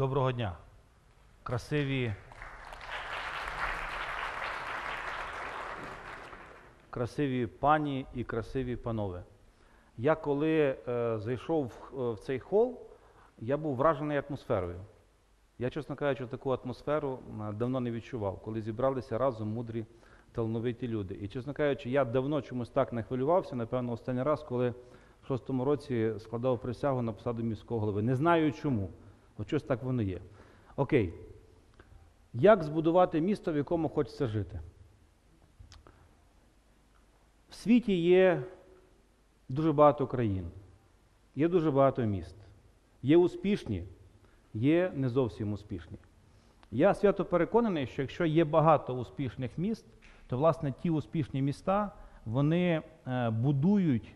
Доброго дня. Красиві. Красиві пані і красиві панове. Я коли е, зайшов в, е, в цей хол, я був вражений атмосферою. Я, чесно кажучи, таку атмосферу е, давно не відчував, коли зібралися разом мудрі талановиті люди. І, чесно кажучи, я давно чомусь так не хвилювався, напевно, останній раз, коли в шостому році складав присягу на посаду міського голови. Не знаю чому. От щось так воно є. Окей. Як збудувати місто, в якому хочеться жити? В світі є дуже багато країн, є дуже багато міст. Є успішні, є не зовсім успішні. Я свято переконаний, що якщо є багато успішних міст, то власне ті успішні міста вони е, будують,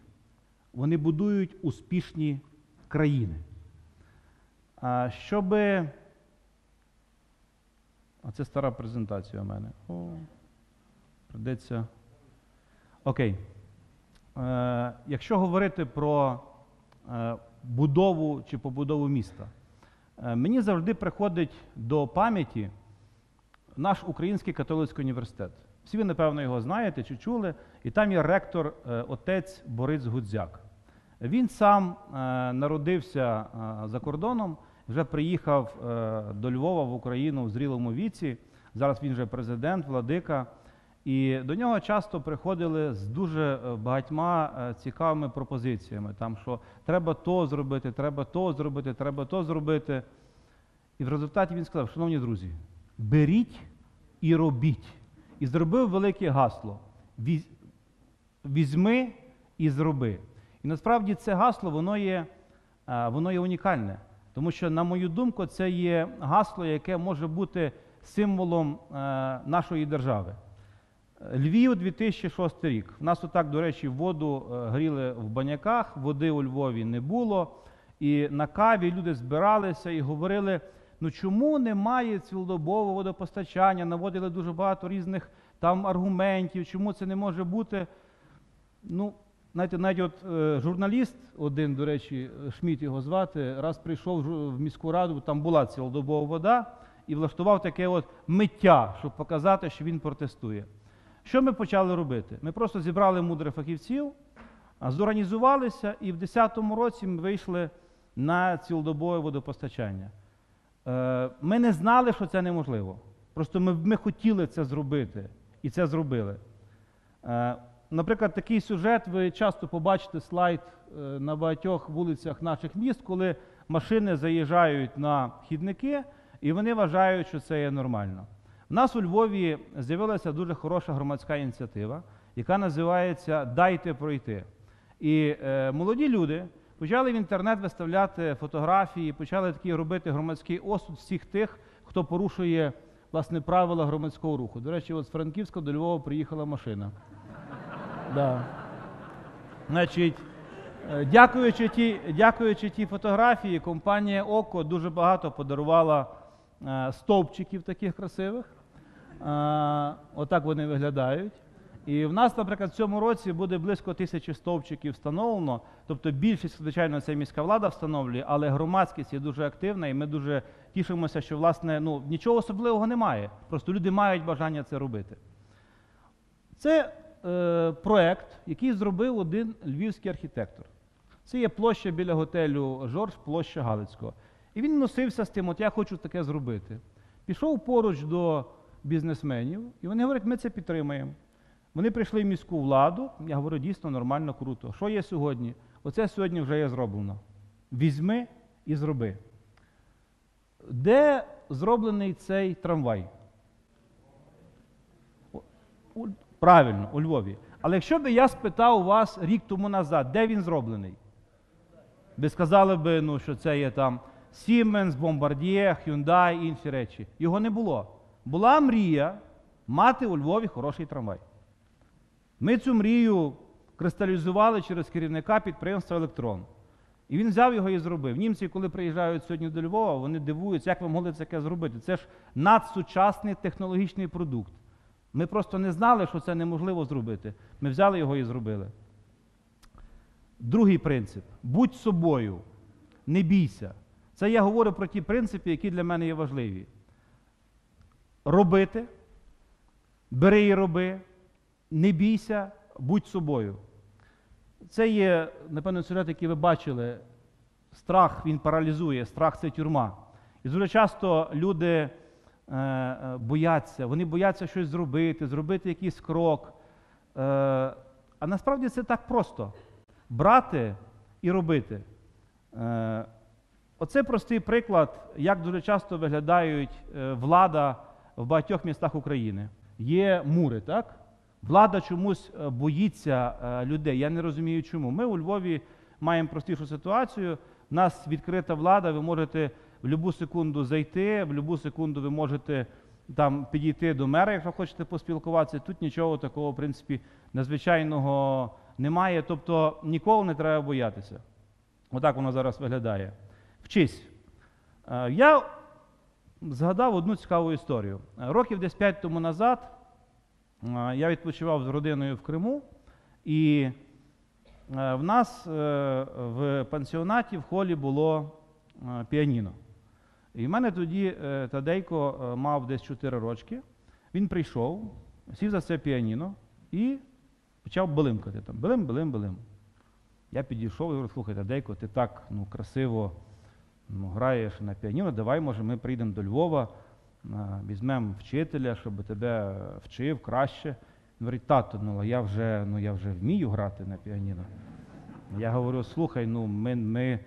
вони будують успішні країни. А щоб. Оце стара презентація у мене. О, придеться. Окей. Е, якщо говорити про е, будову чи побудову міста, е, мені завжди приходить до пам'яті наш Український католицький університет. Всі ви, напевно, його знаєте чи чули, і там є ректор е, отець Борис Гудзяк. Він сам е, народився е, за кордоном, вже приїхав е, до Львова в Україну в зрілому віці. Зараз він вже президент, владика. І до нього часто приходили з дуже е, багатьма е, цікавими пропозиціями, там, що треба то зробити, треба то зробити, треба то зробити. І в результаті він сказав: шановні друзі, беріть і робіть. І зробив велике гасло: візьми і зроби. І насправді це гасло воно є, воно є унікальне. Тому що, на мою думку, це є гасло, яке може бути символом е, нашої держави. Львів 2006 рік. В нас отак, до речі, воду е, гріли в баняках, води у Львові не було. І на каві люди збиралися і говорили: ну чому немає цілодобового водопостачання? Наводили дуже багато різних там аргументів, чому це не може бути. Ну, знаєте, навіть от е, журналіст, один, до речі, Шміт його звати, раз прийшов в міську раду, там була цілодобова вода, і влаштував таке от миття, щоб показати, що він протестує. Що ми почали робити? Ми просто зібрали мудрих фахівців, зорганізувалися, і в 2010 році ми вийшли на цілодобове водопостачання. Е, Ми не знали, що це неможливо. Просто ми, ми хотіли це зробити, і це зробили. Наприклад, такий сюжет ви часто побачите слайд е, на багатьох вулицях наших міст, коли машини заїжджають на хідники, і вони вважають, що це є нормально. У нас у Львові з'явилася дуже хороша громадська ініціатива, яка називається Дайте пройти. І е, молоді люди почали в інтернет виставляти фотографії, почали такий робити громадський осуд всіх тих, хто порушує власне правила громадського руху. До речі, от з Франківська до Львова приїхала машина. Да. Значить, е, дякуючи ті, дякуючи ті фотографії, компанія Око дуже багато подарувала е, стовпчиків таких красивих. Е, отак вони виглядають. І в нас, наприклад, в цьому році буде близько тисячі стовпчиків встановлено. Тобто більшість, звичайно, це міська влада встановлює, але громадськість є дуже активна, і ми дуже тішимося, що власне ну, нічого особливого немає. Просто люди мають бажання це робити. Це е, проект, який зробив один львівський архітектор. Це є площа біля готелю Жорж, площа Галицького. І він носився з тим, от я хочу таке зробити. Пішов поруч до бізнесменів, і вони говорять, ми це підтримаємо. Вони прийшли в міську владу. Я говорю, дійсно нормально, круто. Що є сьогодні? Оце сьогодні вже є зроблено. Візьми і зроби. Де зроблений цей трамвай? Правильно, у Львові. Але якщо б я спитав вас рік тому назад, де він зроблений? Ви сказали б, ну, що це є там Siemens, Bombardier, Hyundai інші речі. Його не було. Була мрія мати у Львові хороший трамвай. Ми цю мрію кристалізували через керівника підприємства Електрон. І він взяв його і зробив. Німці, коли приїжджають сьогодні до Львова, вони дивуються, як ви могли таке зробити. Це ж надсучасний технологічний продукт. Ми просто не знали, що це неможливо зробити. Ми взяли його і зробили. Другий принцип: будь собою, не бійся. Це я говорю про ті принципи, які для мене є важливі. Робити, бери і роби, не бійся, будь собою. Це є, напевно, сюжет, який ви бачили. Страх він паралізує, страх це тюрма. І дуже часто люди бояться, вони бояться щось зробити, зробити якийсь крок. Е, а насправді це так просто: брати і робити. Е, оце простий приклад, як дуже часто виглядають е, влада в багатьох містах України. Є мури, так? Влада чомусь е, боїться е, людей. Я не розумію, чому. Ми у Львові маємо простішу ситуацію. У нас відкрита влада, ви можете в будь-яку секунду зайти, в будь-яку секунду ви можете там підійти до мера, якщо хочете поспілкуватися. Тут нічого такого, в принципі, надзвичайного немає. Тобто ніколи не треба боятися. Отак воно зараз виглядає. Вчись. Е, Я згадав одну цікаву історію. Років десь 5 тому назад е, я відпочивав з родиною в Криму, і е, в нас в пансіонаті в холі було піаніно. І в мене тоді е, Тадейко е, мав десь 4 рочки. Він прийшов, сів за це піаніно і почав билимкати там. Билим, билим, билим. Я підійшов і говорю, слухай, Тадейко, ти так ну, красиво ну, граєш на піаніно, давай, може, ми прийдемо до Львова, візьмемо вчителя, щоб тебе е, вчив краще. Він говорить, тато, ну я вже, ну, я вже вмію грати на піаніно. Я говорю, слухай, ну ми, ми е,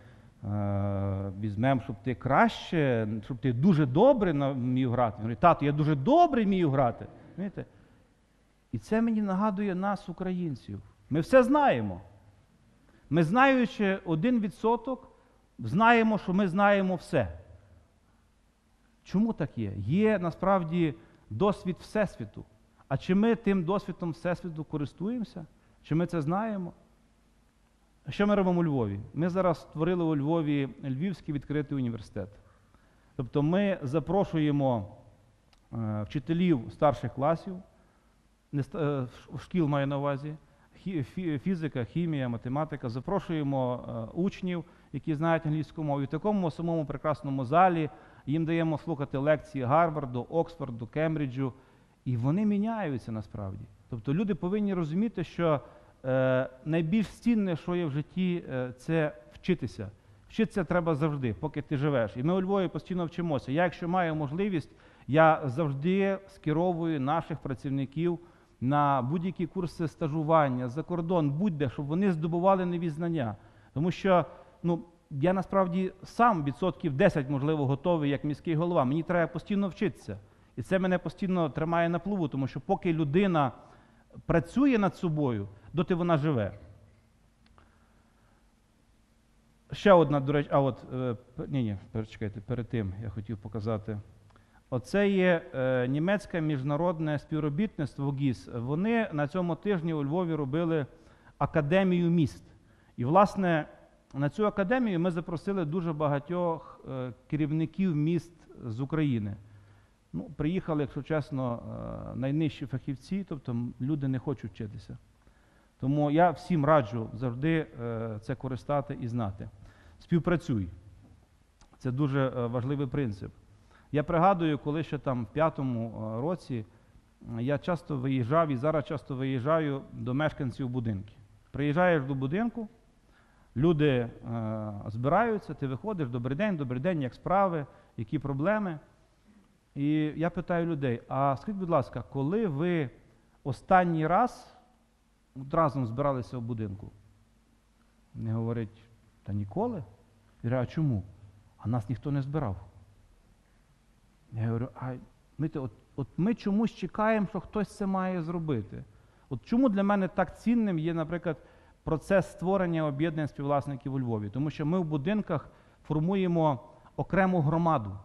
візьмемо, щоб ти краще, щоб ти дуже добре вмів грати. Він говорить, тато, я дуже добре вмію грати. Знаєте? І це мені нагадує нас, українців. Ми все знаємо. Ми, знаючи один відсоток, знаємо, що ми знаємо все. Чому так є? Є насправді досвід Всесвіту. А чи ми тим досвідом Всесвіту користуємося? Чи ми це знаємо? Що ми робимо у Львові? Ми зараз створили у Львові Львівський відкритий університет. Тобто ми запрошуємо е, вчителів старших класів, е, шкіл маю на увазі, фізика, хімія, математика. Запрошуємо е, учнів, які знають англійську мову. І в такому самому прекрасному залі їм даємо слухати лекції Гарварду, Оксфорду, Кембриджу. І вони міняються насправді. Тобто люди повинні розуміти, що найбільш цінне, що є в житті, е, це вчитися. Вчитися треба завжди, поки ти живеш. І ми у Львові постійно вчимося. Я, якщо маю можливість, я завжди скеровую наших працівників на будь-які курси стажування за кордон, будь-де, щоб вони здобували нові знання. Тому що ну, я насправді сам відсотків 10, можливо, готовий як міський голова. Мені треба постійно вчитися. І це мене постійно тримає на плаву, тому що поки людина працює над собою, доти вона живе. Ще одна, до речі, а от е, ні, ні, перечекайте, перед тим я хотів показати. Оце є е, німецьке міжнародне співробітництво ГІС. Вони на цьому тижні у Львові робили академію міст. І, власне, на цю академію ми запросили дуже багатьох е, керівників міст з України. Ну, приїхали, якщо чесно, е, найнижчі фахівці, тобто люди не хочуть вчитися. Тому я всім раджу завжди е, це користати і знати. Співпрацюй. Це дуже е, важливий принцип. Я пригадую, коли ще там в п'ятому році я часто виїжджав і зараз часто виїжджаю до мешканців будинків. Приїжджаєш до будинку, люди збираються, ти виходиш, добрий день, добрий день, як справи, які проблеми. І я питаю людей: а скажіть, будь ласка, коли ви останній раз от разом збиралися в будинку? Вони говорять, та ніколи. Я говорю, а чому? А нас ніхто не збирав. Я говорю, а ми, от, от ми чомусь чекаємо, що хтось це має зробити. От чому для мене так цінним є, наприклад, процес створення об'єднань співвласників у Львові? Тому що ми в будинках формуємо окрему громаду.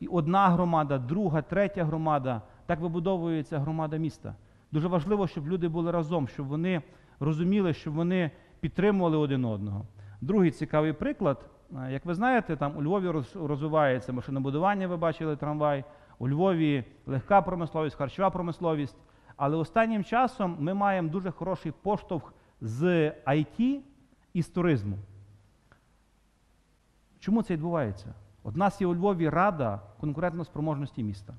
І одна громада, друга, третя громада, так вибудовується громада міста. Дуже важливо, щоб люди були разом, щоб вони розуміли, щоб вони підтримували один одного. Другий цікавий приклад. Як ви знаєте, там у Львові розвивається машинобудування, ви бачили трамвай, у Львові легка промисловість, харчова промисловість. Але останнім часом ми маємо дуже хороший поштовх з IT і з туризму. Чому це відбувається? От у нас є у Львові рада конкурентно-спроможності міста.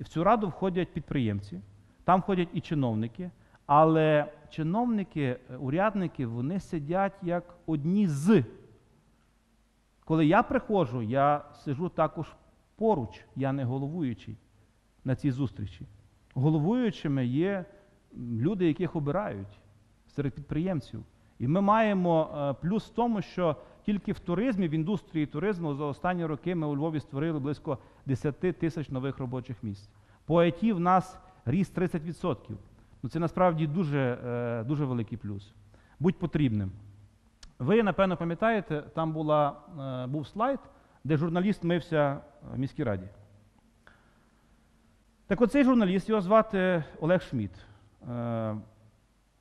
І в цю раду входять підприємці, там входять і чиновники, але чиновники, е, урядники, вони сидять як одні з. Коли я приходжу, я сижу також поруч, я не головуючий на цій зустрічі. Головуючими є люди, яких обирають серед підприємців. І ми маємо е, плюс в тому, що тільки в туризмі, в індустрії туризму за останні роки ми у Львові створили близько 10 тисяч нових робочих місць. По ІТ в нас ріст 30%. Ну, це насправді дуже, е, дуже великий плюс. Будь потрібним. Ви, напевно, пам'ятаєте, там була, е, був слайд, де журналіст мився в міській раді. Так оцей журналіст, його звати Олег Шмідт. Е,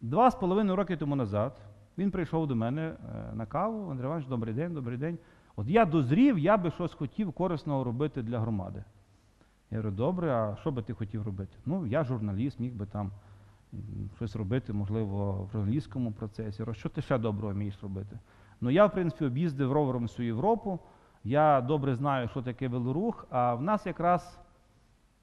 Два з половиною роки тому назад він прийшов до мене е, на каву. Андрій Іванович, добрий день, добрий день. От я дозрів, я би щось хотів корисного робити для громади. Я говорю, добре, а що би ти хотів робити? Ну, я журналіст, міг би там щось робити, можливо, в журналістському процесі. Що ти ще доброго вмієш робити? Ну, я, в принципі, об'їздив ровером всю Європу. Я добре знаю, що таке велорух, а в нас якраз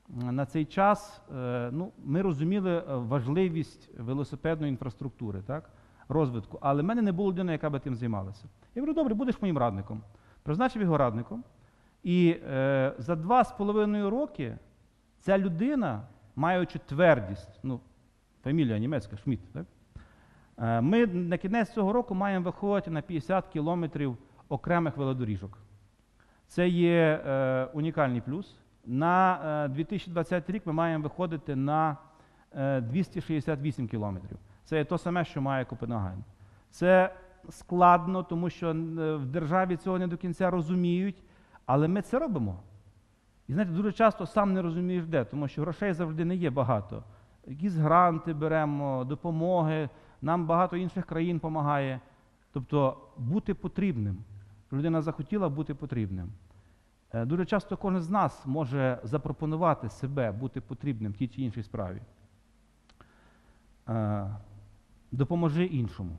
на цей час е, ну, ми розуміли е, важливість велосипедної інфраструктури, так? Розвитку. Але в мене не було людини, яка би тим займалася. Я говорю, добре, будеш моїм радником. Призначив його радником. І е, за два з половиною роки ця людина, маючи твердість, ну, фамілія німецька, Шмідт, так? Е, ми на кінець цього року маємо виходити на 50 кілометрів окремих велодоріжок. Це є е, унікальний плюс. На е, 2020 рік ми маємо виходити на е, 268 кілометрів. Це то саме, що має Копенгаген. Це складно, тому що е, в державі цього не до кінця розуміють, але ми це робимо. І знаєте, дуже часто сам не розумієш де, тому що грошей завжди не є багато. Якісь гранти беремо, допомоги, нам багато інших країн допомагає. Тобто бути потрібним. Людина захотіла бути потрібним. Е, Дуже часто кожен з нас може запропонувати себе бути потрібним в тій чи іншій справі. Допоможи іншому.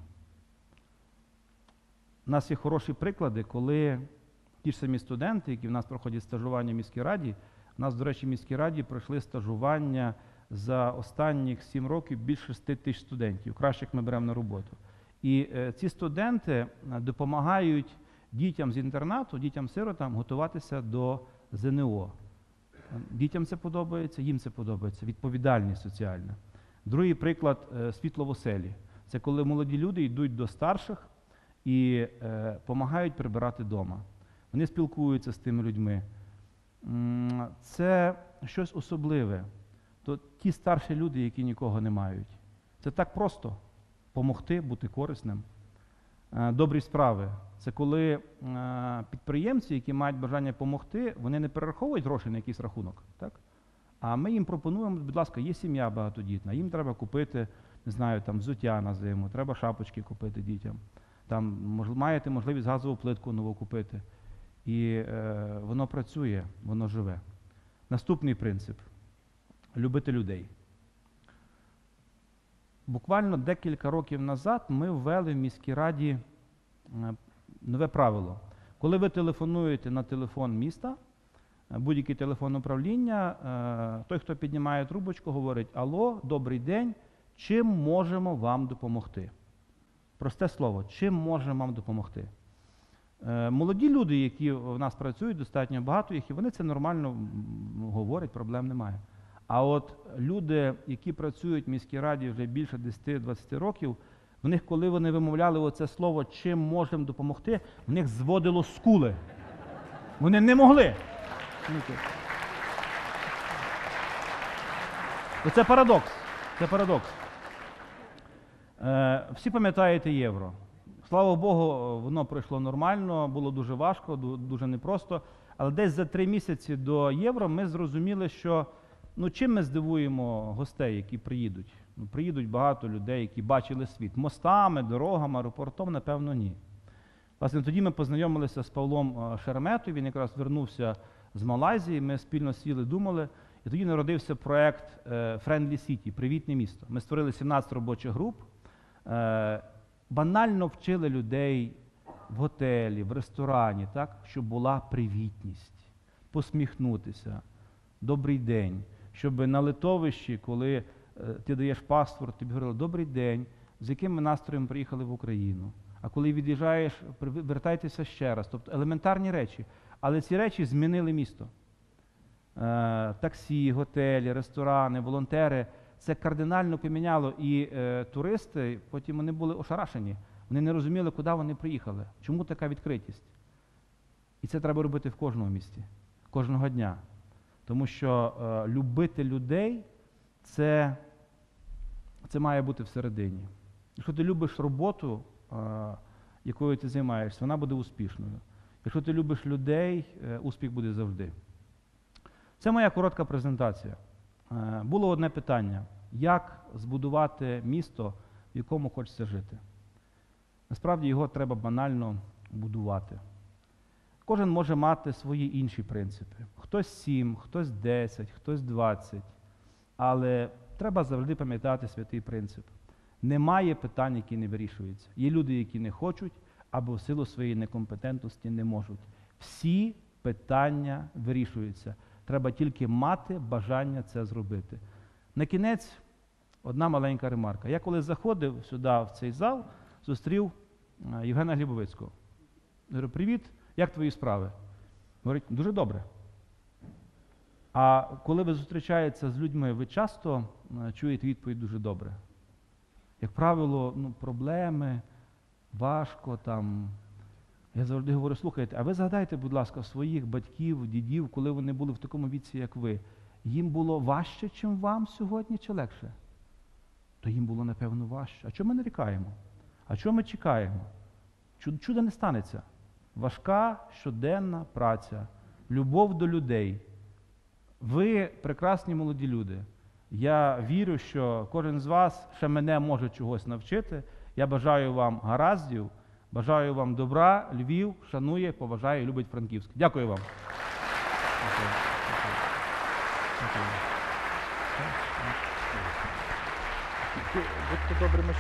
У нас є хороші приклади, коли ті ж самі студенти, які в нас проходять стажування в міській раді, у нас, до речі, в міській раді пройшли стажування за останніх сім років більше 6 тисяч студентів. Кращих ми беремо на роботу. І е, ці студенти е, допомагають дітям з інтернату, дітям-сиротам готуватися до ЗНО. Е, Дітям це подобається, їм це подобається, відповідальність соціальна. Другий приклад е, світло в оселі. Це коли молоді люди йдуть до старших і допомагають прибирати вдома. Вони спілкуються з тими людьми. Це щось особливе. То ті старші люди, які нікого не мають. Це так просто помогти, бути корисним. Е, Добрі справи. Це коли е, підприємці, які мають бажання допомогти, вони не перераховують гроші на якийсь рахунок. Так? А ми їм пропонуємо, будь ласка, є сім'я багатодітна, їм треба купити, не знаю, там взуття на зиму, треба шапочки купити дітям. Там маєте можливість газову плитку нову купити. І е, воно працює, воно живе. Наступний принцип любити людей. Буквально декілька років назад ми ввели в міській раді е, нове правило. Коли ви телефонуєте на телефон міста, будь-який телефон управління, е, той, хто піднімає трубочку, говорить: Алло, добрий день, чим можемо вам допомогти? Просте слово, чим можемо вам допомогти? Е, Молоді люди, які в нас працюють, достатньо багато їх, і вони це нормально говорять, проблем немає. А от люди, які працюють в міській раді вже більше 10-20 років, в них, коли вони вимовляли оце слово, чим можемо допомогти, в них зводило скули. Вони не могли. Ну, це- парадокс. Це парадокс. Е, всі пам'ятаєте євро. Слава Богу, воно пройшло нормально, було дуже важко, дуже непросто. Але десь за три місяці до євро ми зрозуміли, що ну, чим ми здивуємо гостей, які приїдуть. Ну, приїдуть багато людей, які бачили світ. Мостами, дорогами, аеропортом, напевно, ні. Власне, тоді ми познайомилися з Павлом е, Шереметою, він якраз вернувся з Малайзії, ми спільно сіли, думали. І тоді народився проект е, Friendly City, привітне місто. Ми створили 17 робочих груп, е, банально вчили людей в готелі, в ресторані, так, щоб була привітність, посміхнутися, добрий день, щоб на литовищі, коли е, ти даєш паспорт, тобі говорили добрий день, з яким ми настроєм приїхали в Україну. А коли від'їжджаєш, вертайтеся ще раз. Тобто елементарні речі. Але ці речі змінили місто. Е, таксі, готелі, ресторани, волонтери. Це кардинально поміняло. І е, туристи потім вони були ошарашені. Вони не розуміли, куди вони приїхали. Чому така відкритість? І це треба робити в кожному місті, кожного дня. Тому що е, любити людей це, це має бути всередині. Якщо ти любиш роботу, е, якою ти займаєшся, вона буде успішною. Якщо ти любиш людей, е, успіх буде завжди. Це моя коротка презентація. Е, Було одне питання: як збудувати місто, в якому хочеться жити? Насправді його треба банально будувати. Кожен може мати свої інші принципи. Хтось 7, хтось 10, хтось 20. Але треба завжди пам'ятати святий принцип. Немає питань, які не вирішуються. Є люди, які не хочуть або в силу своєї некомпетентності не можуть. Всі питання вирішуються. Треба тільки мати бажання це зробити. На кінець одна маленька ремарка. Я коли заходив сюди, в цей зал, зустрів е, Євгена Глібовицького. Говорю, привіт, як твої справи? Говорить, дуже добре. А коли ви зустрічаєтеся з людьми, ви часто е, чуєте відповідь дуже добре. Як правило, ну, проблеми, важко там. Я завжди говорю, слухайте, а ви згадайте, будь ласка, своїх батьків, дідів, коли вони були в такому віці, як ви. Їм було важче, чим вам сьогодні, чи легше? То їм було, напевно, важче. А чого ми нарікаємо? А чого ми чекаємо? Чу- Чуда не станеться. Важка щоденна праця, любов до людей. Ви прекрасні молоді люди. Я вірю, що кожен з вас ще мене може чогось навчити. Я бажаю вам гараздів, бажаю вам добра. Львів шанує, поважає і любить Франківськ. Дякую вам. Будьте добрими,